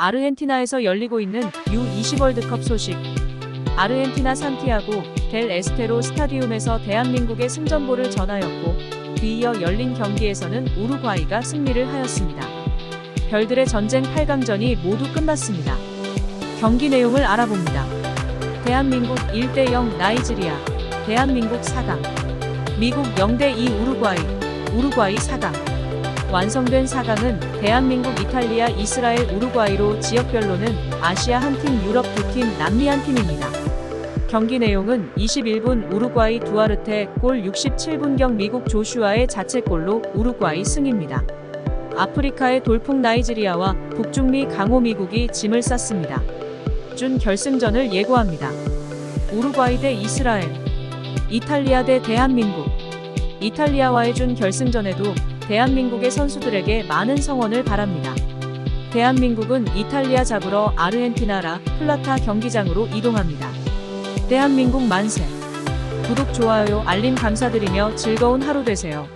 아르헨티나에서 열리고 있는 U20 월드컵 소식. 아르헨티나 산티아고 델 에스테로 스타디움에서 대한민국의 승전보를 전하였고 뒤이어 열린 경기에서는 우루과이가 승리를 하였습니다. 별들의 전쟁 8강전이 모두 끝났습니다. 경기 내용을 알아봅니다. 대한민국 1대0 나이지리아, 대한민국 4강, 미국 0대2 우루과이, 우루과이 4강. 완성된 4강은 대한민국, 이탈리아, 이스라엘, 우루과이로 지역별로는 아시아 한 팀, 유럽 두 팀, 남미 한 팀입니다. 경기 내용은 21분 우루과이 두아르테 골 67분경 미국 조슈아의 자책골로 우루과이 승입니다. 아프리카의 돌풍 나이지리아와 북중미 강호 미국이 짐을 쌌습니다. 준 결승전을 예고합니다. 우루과이 대 이스라엘, 이탈리아 대 대한민국. 이탈리아와의 준 결승전에도 대한민국의 선수들에게 많은 성원을 바랍니다. 대한민국은 이탈리아 잡으러 아르헨티나 라 플라타 경기장으로 이동합니다. 대한민국 만세! 구독, 좋아요, 알림 감사드리며 즐거운 하루 되세요.